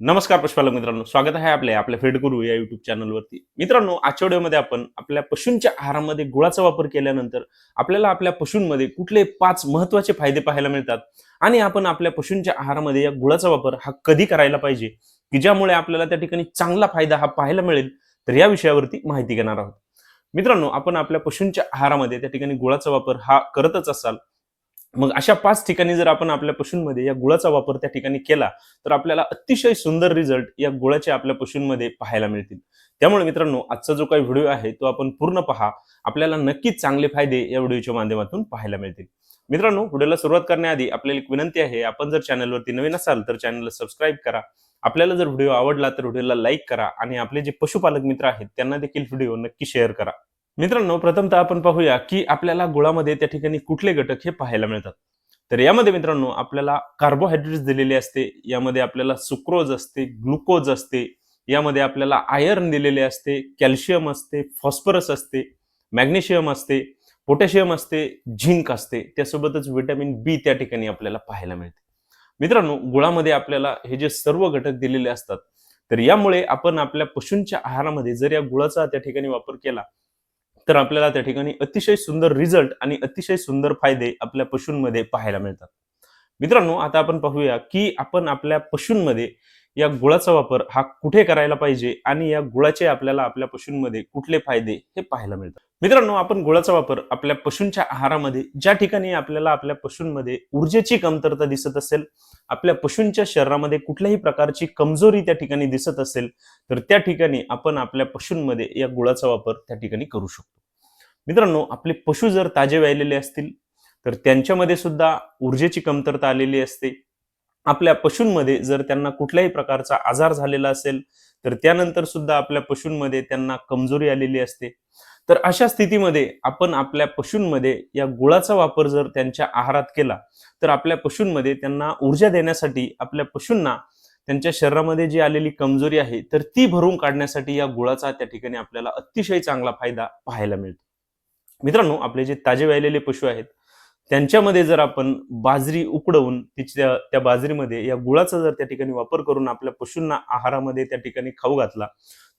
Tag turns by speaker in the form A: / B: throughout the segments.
A: नमस्कार पशुपालक मित्रांनो स्वागत आहे आपले आपल्या फेड गुरु या युट्यूब चॅनलवरती मित्रांनो आजच्या व्हिडिओमध्ये आपण आपल्या पशूंच्या आहारामध्ये गुळाचा वापर केल्यानंतर आपल्याला आपल्या पशूंमध्ये कुठले पाच महत्त्वाचे फायदे पाहायला मिळतात आणि आपण आपल्या पशूंच्या आहारामध्ये या गुळाचा वापर हा कधी करायला पाहिजे की ज्यामुळे आपल्याला त्या ठिकाणी चांगला फायदा हा पाहायला मिळेल तर या विषयावरती माहिती घेणार आहोत. मित्रांनो आपण आपल्या पशूंच्या आहारामध्ये त्या ठिकाणी गुळाचा वापर हा करतच असाल मग अशा पाच ठिकाणी जर आपण आपल्या पशूंमध्ये या गुळाचा वापर त्या ठिकाणी केला तर आपल्याला अतिशय सुंदर रिझल्ट या गुळाचे आपल्या पशूंमध्ये पाहायला मिळतील. त्यामुळे मित्रांनो आजचा जो काही व्हिडिओ आहे तो आपण पूर्ण पहा. आपल्याला नक्कीच चांगले फायदे या व्हिडिओच्या माध्यमातून पाहायला मिळतील. मित्रांनो व्हिडिओला सुरुवात करण्याआधी आपल्याला एक विनंती आहे आपण जर चॅनलवरती नवीन असाल तर चॅनलला सबस्क्राईब करा. आपल्याला जर व्हिडिओ आवडला तर व्हिडिओला लाईक करा आणि आपले जे पशुपालक मित्र आहेत त्यांना देखील व्हिडिओ नक्की शेअर करा. मित्रांनो प्रथमतः आपण पाहूया की आपल्याला गुळामध्ये त्या ठिकाणी कुठले घटक हे पाहायला मिळतात. तर यामध्ये मित्रांनो आपल्याला कार्बोहायड्रेट्स दिलेले असते यामध्ये आपल्याला सुक्रोज असते ग्लुकोज असते यामध्ये आपल्याला आयर्न दिलेले असते कॅल्शियम असते फॉस्फरस असते मॅग्नेशियम असते पोटॅशियम असते झिंक असते. त्यासोबतच विटॅमिन बी त्या ठिकाणी आपल्याला पाहायला मिळते. मित्रांनो गुळामध्ये आपल्याला हे जे सर्व घटक दिलेले असतात तर यामुळे आपण आपल्या पशूंच्या आहारामध्ये जर या गुळाचा त्या ठिकाणी वापर केला तर आपल्याला त्या ठिकाणी अतिशय सुंदर रिझल्ट आणि अतिशय सुंदर फायदे आपल्या पशूंमध्ये पाहायला मिळतात. मित्रांनो आता आपण पाहूया की आपण आपल्या पशूंमध्ये या गुळाचा वापर हा कुठे करायला पाहिजे आणि या गुळाचे आपल्याला आपल्या पशूंमध्ये कुठले फायदे हे पाहायला मिळतात. मित्रांनो आपण गुळाचा वापर आपल्या पशूंच्या आहारामध्ये ज्या ठिकाणी आपल्याला आपल्या पशूंमध्ये ऊर्जेची कमतरता दिसत असेल आपल्या पशूंच्या शरीरामध्ये कुठल्याही प्रकारची कमजोरी त्या ठिकाणी दिसत असेल तर त्या ठिकाणी आपण आपल्या पशूंमध्ये या गुळाचा वापर त्या ठिकाणी करू शकतो. मित्रांनो आपले पशु जर ताजे व्हायलेले असतील तर त्यांच्यामध्ये सुद्धा ऊर्जेची कमतरता आलेली असते. आपल्या पशूंमध्ये जर त्यांना कुठल्याही प्रकारचा आजार झालेला असेल तर त्यानंतर सुद्धा आपल्या पशूंमध्ये त्यांना कमजोरी आलेली असते. तर अशा स्थितीमध्ये आपण आपल्या पशूंमध्ये या गुळाचा वापर जर त्यांच्या आहारात केला तर आपल्या पशूंमध्ये त्यांना ऊर्जा देण्यासाठी आपल्या पशूंना त्यांच्या शरीरामध्ये जी आलेली कमजोरी आहे तर ती भरून काढण्यासाठी या गुळाचा त्या ठिकाणी आपल्याला अतिशय चांगला फायदा पाहायला मिळतो. मित्रांनो आपले जे ताजे व्यायलेले पशु आहेत त्यांच्यामध्ये जर आपण बाजरी उकडवून तिच्या त्या बाजरीमध्ये या गुळाचा जर त्या ठिकाणी वापर करून आपल्या पशूंना आहारामध्ये त्या ठिकाणी खाऊ घातला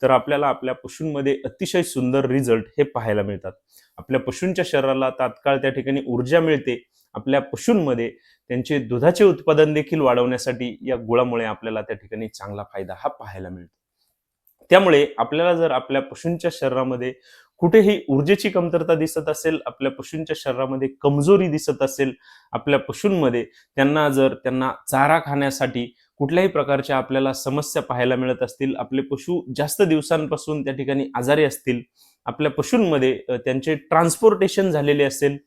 A: तर आपल्याला आपल्या पशूंमध्ये अतिशय सुंदर रिझल्ट हे पाहायला मिळतात. आपल्या पशूंच्या शरीराला तात्काळ त्या ठिकाणी ऊर्जा मिळते. आपल्या पशूंमध्ये त्यांचे दुधाचे उत्पादन देखील वाढवण्यासाठी या गुळामुळे आपल्याला त्या ठिकाणी चांगला फायदा हा पाहायला मिळतो. त्यामुळे आपल्याला जर आपल्या पशूंच्या शरीरामध्ये कुठेही ऊर्जेची कमतरता दिसत असेल आपल्या पशूंच्या शरीरामध्ये कमजोरी दिसत असेल आपल्या पशूंमध्ये त्यांना जर त्यांना चारा खाण्यासाठी कुठल्याही प्रकारच्या आपल्याला समस्या पाहायला मिळत असतील आपले पशु जास्त दिवसांपासून त्या ठिकाणी आजारी असतील आपल्या पशूंमध्ये त्यांचे ट्रान्सपोर्टेशन झालेले असेल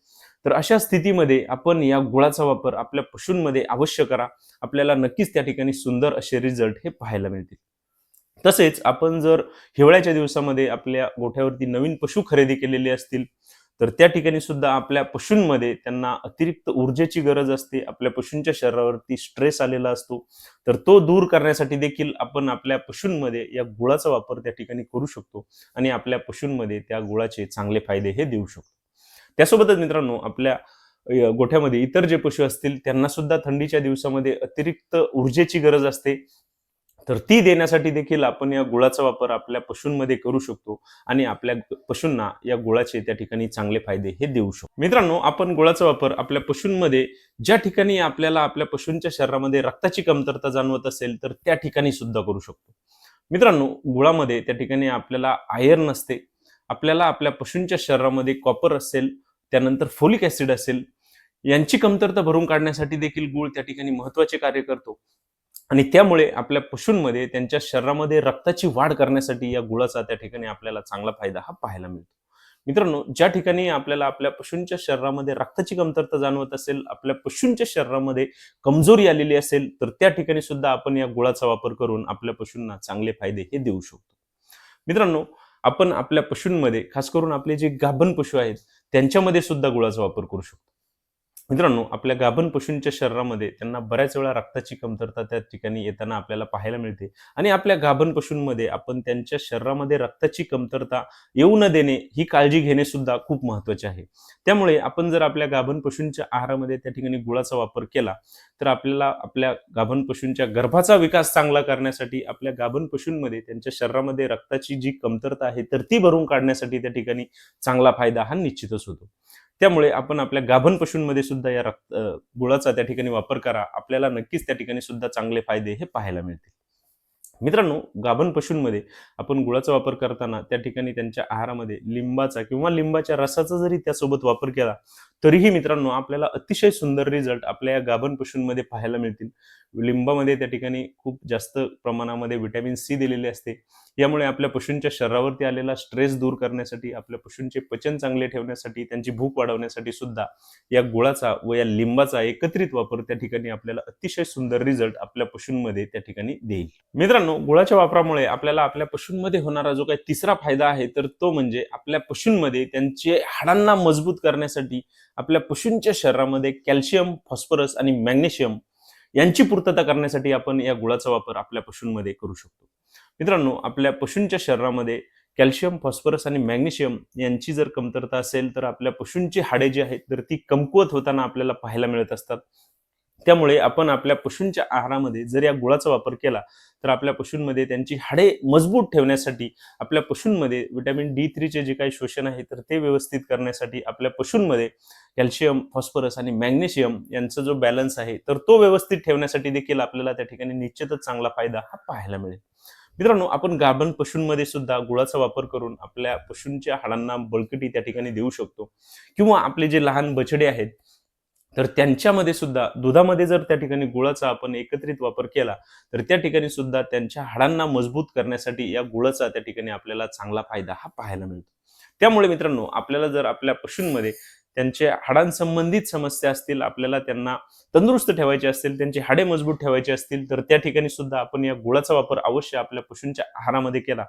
A: तर अशा स्थितीमध्ये आपण या गुळाचा वापर आपल्या पशूंमध्ये अवश्य करा. आपल्याला नक्कीच त्या ठिकाणी सुंदर असे रिझल्ट हे पाहायला मिळतील. तसेच आपण जर हिवाळ्याच्या दिवसामध्ये आपल्या गोठ्यावरती नवीन पशु खरेदी केलेले असतील तर त्या ठिकाणी सुद्धा आपल्या पशूंमध्ये त्यांना अतिरिक्त ऊर्जेची गरज असते आपल्या पशूंच्या शरीरावरती स्ट्रेस आलेला असतो. तर तो दूर करण्यासाठी देखील आपण आपल्या पशूंमध्ये या गुळाचा वापर त्या ठिकाणी करू शकतो आणि आपल्या पशूंमध्ये त्या गुळाचे चांगले फायदे हे देऊ शकतो. त्यासोबतच मित्रांनो आपल्या गोठ्यामध्ये इतर जे पशु असतील त्यांना सुद्धा थंडीच्या दिवसामध्ये अतिरिक्त ऊर्जेची गरज असते. तर ती देण्यासाठी देखील आपण या गुळाचा वापर आपल्या पशूंमध्ये करू शकतो आणि आपल्या पशूंना या गुळाचे त्या ठिकाणी चांगले फायदे हे देऊ शकतो. मित्रांनो आपण गुळाचा वापर आपल्या पशूंमध्ये ज्या ठिकाणी आपल्याला आपल्या पशूंच्या शरीरामध्ये रक्ताची कमतरता जाणवत असेल तर त्या ठिकाणी सुद्धा करू शकतो. मित्रांनो गुळामध्ये त्या ठिकाणी आपल्याला आयर्न असते आपल्याला आपल्या पशूंच्या शरीरामध्ये कॉपर असेल त्यानंतर फोलिक ऍसिड असेल यांची कमतरता भरून काढण्यासाठी देखील गुळ त्या ठिकाणी महत्त्वाचे कार्य करतो. आणि त्यामुळे आपल्या पशूंमध्ये त्यांच्या शरीरामध्ये रक्ताची वाढ करण्यासाठी या गुळाचा त्या ठिकाणी आपल्याला चांगला फायदा हा पाहायला मिळतो. मित्रांनो ज्या ठिकाणी आपल्याला आपल्या पशूंच्या शरीरामध्ये रक्ताची कमतरता जाणवत असेल आपल्या पशूंच्या शरीरामध्ये कमजोरी आलेली असेल तर त्या ठिकाणी सुद्धा आपण या गुळाचा वापर करून आपल्या पशूंना चांगले फायदे हे देऊ शकतो. मित्रांनो आपण आपल्या पशूंमध्ये खास करून आपले जे गाभण पशु आहेत त्यांच्यामध्ये सुद्धा गुळाचा वापर करू शकतो. मित्रांनो आपल्या गाभण पशूंच्या शरीरामध्ये त्यांना बऱ्याच वेळा रक्ताची कमतरता त्या ठिकाणी येताना आपल्याला पाहायला मिळते. आणि आपल्या गाभण पशूंमध्ये आपण त्यांच्या शरीरामध्ये रक्ताची कमतरता येऊ न देणे ही काळजी घेणे सुद्धा खूप महत्त्वाचे आहे. त्यामुळे आपण जर आपल्या गाभण पशूंच्या आहारामध्ये त्या ठिकाणी गुळाचा वापर केला तर आपल्याला आपल्या गाभण पशूंच्या गर्भाचा विकास चांगला करण्यासाठी आपल्या गाभण पशूंमध्ये त्यांच्या शरीरामध्ये रक्ताची जी कमतरता आहे तर ती भरून काढण्यासाठी त्या ठिकाणी चांगला फायदा हा निश्चितच होतो. त्यामुळे आपण आपल्या गाभण पशूंमध्ये सुद्धा या रक्त गुळाचा त्या ठिकाणी वापर करा. आपल्याला नक्कीच त्या ठिकाणी सुद्धा चांगले फायदे हे पाहायला मिळतील. मित्रांनो गाभण पशूंमध्ये आपण गुळाचा वापर करताना त्या ठिकाणी त्यांच्या आहारामध्ये लिंबाचा किंवा लिंबाच्या रसाचा जरी त्यासोबत वापर केला तरीही मित्रांनो आपल्याला अतिशय सुंदर रिझल्ट आपल्या या गाभण पशूंमध्ये पाहायला मिळतील. लिंबामध्ये त्या ठिकाणी खूप जास्त प्रमाणामध्ये विटॅमिन सी दिलेले असते. यामुळे आपल्या पशूंच्या शरीरावरती आलेला स्ट्रेस दूर करण्यासाठी आपल्या पशूंचे पचन चांगले ठेवण्यासाठी त्यांची भूक वाढवण्यासाठी सुद्धा या गुळाचा व या लिंबाचा एकत्रित वापर त्या ठिकाणी आपल्याला अतिशय सुंदर रिझल्ट आपल्या पशूंमध्ये त्या ठिकाणी देईल. मित्रांनो गुळाच्या वापरामुळे आपल्याला आपल्या पशूंमध्ये होणारा जो काही तिसरा फायदा आहे तर तो म्हणजे आपल्या पशूंमध्ये त्यांचे हाडांना मजबूत करण्यासाठी आपल्या पशूंच्या शरीरामध्ये कॅल्शियम फॉस्फरस आणि मॅग्नेशियम यांची पूर्तता करण्यासाठी आपण या गुळाचा वापर आपल्या पशूंमध्ये करू शकतो. मित्रांनो आपल्या पशूंच्या शरीरामध्ये कॅल्शियम फॉस्फरस आणि मॅग्नेशियम यांची जर कमतरता असेल तर आपल्या पशूंची हाडे जी आहेत तर ती कमकुवत होताना आपल्याला पाहायला मिळत असतात. त्यामुळे आपण आपल्या पशूंच्या आहारामध्ये जर या गुळाचा वापर केला तर आपल्या पशूंमध्ये त्यांची हाडे मजबूत ठेवण्यासाठी आपल्या पशूंमध्ये विटॅमिन डी थ्रीचे जे काही शोषण आहे तर ते व्यवस्थित करण्यासाठी आपल्या पशूंमध्ये कॅल्शियम फॉस्फरस आणि मॅग्नेशियम यांचा जो बॅलन्स आहे तर तो व्यवस्थित ठेवण्यासाठी देखील आपल्याला त्या ठिकाणी निश्चितच चांगला फायदा हा पाहायला मिळेल. मित्रांनो आपण गाभण पशूंमध्ये सुद्धा गुळाचा वापर करून आपल्या पशूंच्या हाडांना बळकटी त्या ठिकाणी देऊ शकतो. किंवा आपले जे लहान बछडे आहेत तर त्यांच्यामध्ये सुद्धा दुधामध्ये जर त्या ठिकाणी गुळाचा आपण एकत्रित वापर केला तर त्या ठिकाणी सुद्धा त्यांच्या हाडांना मजबूत करण्यासाठी या गुळाचा त्या ठिकाणी आपल्याला चांगला फायदा हा पाहायला मिळतो. त्यामुळे मित्रांनो आपल्याला जर आपल्या पशूंमध्ये त्यांचे हाडांसंबंधित समस्या असतील आपल्याला त्यांना तंदुरुस्त ठेवायचे असतील त्यांची हाडे मजबूत ठेवायचे असतील तर त्या ठिकाणी सुद्धा आपण या गुळाचा वापर अवश्य आपल्या पशूंच्या आहारामध्ये केला.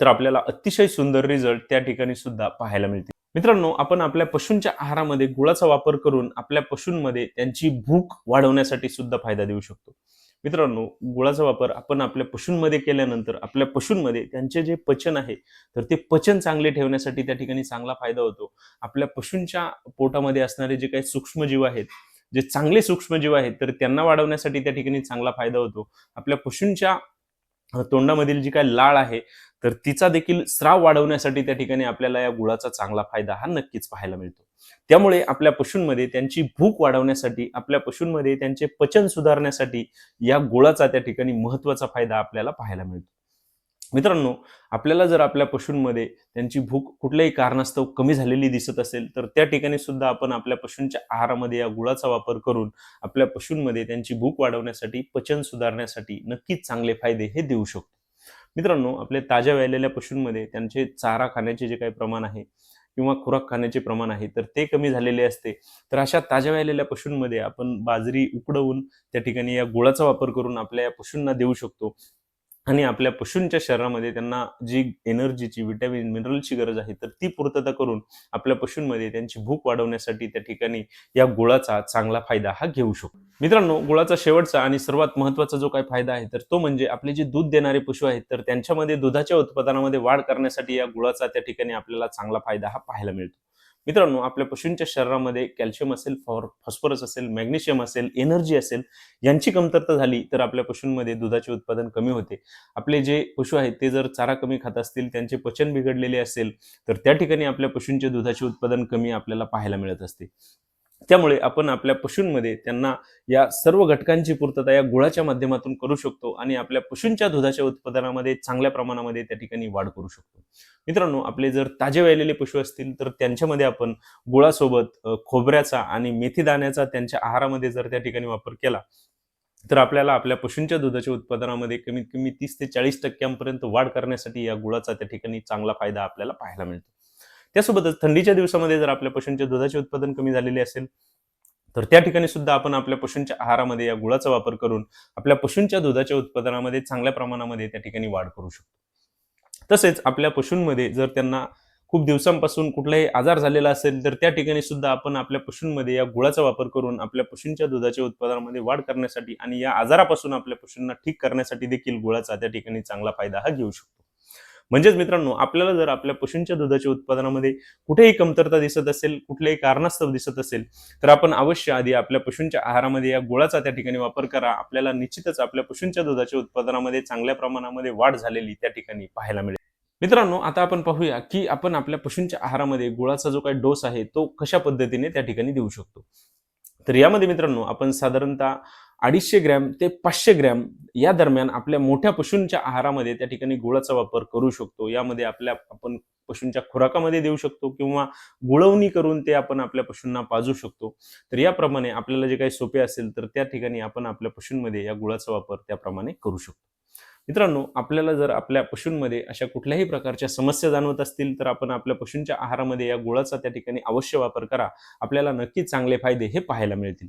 A: तर आपल्याला अतिशय सुंदर रिझल्ट त्या ठिकाणी सुद्धा पाहायला मिळतील. मित्रांनो आपण आपल्या पशूंच्या आहारामध्ये गुळाचा वापर करून आपल्या पशूंमध्ये त्यांची भूक वाढवण्यासाठी सुद्धा फायदा देऊ शकतो. मित्रांनो गुळाचा वापर आपण आपल्या पशूंमध्ये केल्यानंतर आपल्या पशूंमध्ये त्यांचे जे पचन आहे तर ते पचन चांगले ठेवण्यासाठी त्या ठिकाणी चांगला फायदा होतो. आपल्या पशूंच्या पोटामध्ये असणारे जे काही सूक्ष्मजीव आहेत जे चांगले सूक्ष्मजीव आहेत तर त्यांना वाढवण्यासाठी त्या ठिकाणी चांगला फायदा होतो. आपल्या पशूंच्या तोंडामधील जी काय लाळ आहे तर तिचा देखील स्राव वाढवण्यासाठी त्या ठिकाणी आपल्याला या गुळाचा चांगला फायदा हा नक्कीच पाहायला मिळतो. त्यामुळे आपल्या पशूंमध्ये त्यांची भूक वाढवण्यासाठी आपल्या पशूंमध्ये त्यांचे पचन सुधारण्यासाठी या गुळाचा त्या ठिकाणी महत्त्वाचा फायदा आपल्याला पाहायला मिळतो. मित्रांनो आपल्याला जर आपल्या पशूंमध्ये त्यांची भूक कुठल्याही कारणास्तव कमी झालेली दिसत असेल तर त्या ठिकाणी सुद्धा आपण आपल्या पशूंच्या आहारामध्ये या गुळाचा वापर करून आपल्या पशूंमध्ये त्यांची भूक वाढवण्यासाठी पचन सुधारण्यासाठी नक्कीच चांगले फायदे हे देऊ शकतो. मित्रांनो आपल्या ताज्या व्यालेल्या पशूंमध्ये त्यांचे चारा खाण्याचे जे काही प्रमाण आहे किंवा खुराक खाण्याचे प्रमाण आहे तर ते कमी झालेले असते. तर अशा ताज्या व्हायलेल्या पशूंमध्ये आपण बाजरी उकडवून त्या ठिकाणी या गुळाचा वापर करून आपल्या या पशूंना देऊ शकतो. आणि आपल्या पशूंच्या शरीरामध्ये त्यांना जी एनर्जीची विटॅमिन मिनरलची गरज आहे तर ती पूर्तता करून आपल्या पशूंमध्ये त्यांची भूक वाढवण्यासाठी त्या ठिकाणी या गुळाचा चांगला फायदा हा घेऊ शकतो. मित्रांनो गुळाचा शेवटचा आणि सर्वात महत्त्वाचा जो काही फायदा आहे तर तो म्हणजे आपले जे दूध देणारे पशु आहेत तर त्यांच्यामध्ये दुधाच्या उत्पादनामध्ये वाढ करण्यासाठी या गुळाचा त्या ठिकाणी आपल्याला चांगला फायदा हा पाहायला मिळतो. मित्रांनो आपल्या पशूंच्या शरीरामध्ये कॅल्शियम असेल फॉर फॉस्फरस असेल मॅग्नेशियम असेल एनर्जी असेल यांची कमतरता झाली तर आपल्या पशूंमध्ये दुधाचे उत्पादन कमी होते. आपले जे पशु आहेत ते जर चारा कमी खात असतील त्यांचे पचन बिघडलेले असेल तर त्या ठिकाणी आपल्या पशूंचे दुधाचे उत्पादन कमी आपल्याला पाहायला मिळत असते. त्यामुळे आपण आपल्या पशूंमध्ये त्यांना या सर्व घटकांची पूर्तता या गुळाच्या माध्यमातून करू शकतो आणि आपल्या पशूंच्या दुधाच्या उत्पादनामध्ये चांगल्या प्रमाणामध्ये त्या ठिकाणी वाढ करू शकतो. मित्रांनो आपले जर ताजे व्यालेले पशु असतील तर त्यांच्यामध्ये आपण गुळासोबत खोबऱ्याचा आणि मेथी दाण्याचा त्यांच्या आहारामध्ये जर त्या ठिकाणी वापर केला तर आपल्याला आपल्या पशूंच्या दुधाच्या उत्पादनामध्ये कमीत कमी तीस ते चाळीस टक्क्यांपर्यंत वाढ करण्यासाठी या गुळाचा त्या ठिकाणी चांगला फायदा आपल्याला पाहायला मिळतो. त्यासोबतच थंडीच्या दिवसामध्ये जर आपल्या पशूंचे दुधाचे उत्पादन कमी झालेले असेल तर त्या ठिकाणी सुद्धा आपण आपल्या पशूंच्या आहारामध्ये या गुळाचा वापर करून आपल्या पशूंच्या दुधाच्या उत्पादनामध्ये चांगल्या प्रमाणामध्ये त्या ठिकाणी वाढ करू शकतो. तसेच आपल्या पशूंमध्ये जर त्यांना खूप दिवसांपासून कुठलाही आजार झालेला असेल तर त्या ठिकाणी सुद्धा आपण आपल्या पशूंमध्ये या गुळाचा वापर करून आपल्या पशूंच्या दुधाच्या उत्पादनामध्ये वाढ करण्यासाठी आणि या आजारापासून आपल्या पशूंना ठीक करण्यासाठी देखील गुळाचा त्या ठिकाणी चांगला फायदा हा घेऊ शकतो. म्हणजेच मित्रांनो आपल्याला जर आपल्या पशूंच्या दुधाच्या उत्पादनामध्ये कुठेही कमतरता दिसत असेल कुठल्याही कारणास्तव दिसत असेल तर आपण अवश्य आधी आपल्या पशूंच्या आहारामध्ये या गुळाचा त्या ठिकाणी वापर करा. आपल्याला निश्चितच आपल्या पशूंच्या दुधाच्या उत्पादनामध्ये चांगल्या प्रमाणामध्ये वाढ झालेली त्या ठिकाणी पाहायला मिळेल. मित्रांनो आता आपण पाहूया की आपण आपल्या पशूंच्या आहारामध्ये गुळाचा जो काही डोस आहे तो कशा पद्धतीने त्या ठिकाणी देऊ शकतो? तर यामध्ये मित्रांनो आपण साधारणतः अडीचशे ग्रॅम ते पाचशे ग्रॅम या दरम्यान आपल्या मोठ्या पशूंच्या आहारामध्ये त्या ठिकाणी गुळाचा वापर करू शकतो. यामध्ये आपल्या आपण पशूंच्या खुराकामध्ये देऊ शकतो किंवा गुळवणी करून ते आपण आपल्या पशूंना पाजू शकतो. तर याप्रमाणे आपल्याला जे काही सोपे असेल तर त्या ठिकाणी आपण आपल्या पशूंमध्ये या गुळाचा वापर त्याप्रमाणे करू शकतो. मित्रांनो आपल्याला जर आपल्या पशूंमध्ये अशा कुठल्याही प्रकारच्या समस्या जाणवत असतील तर आपण आपल्या पशूंच्या आहारामध्ये या गुळाचा त्या ठिकाणी अवश्य वापर करा. आपल्याला नक्कीच चांगले फायदे हे पाहायला मिळतील.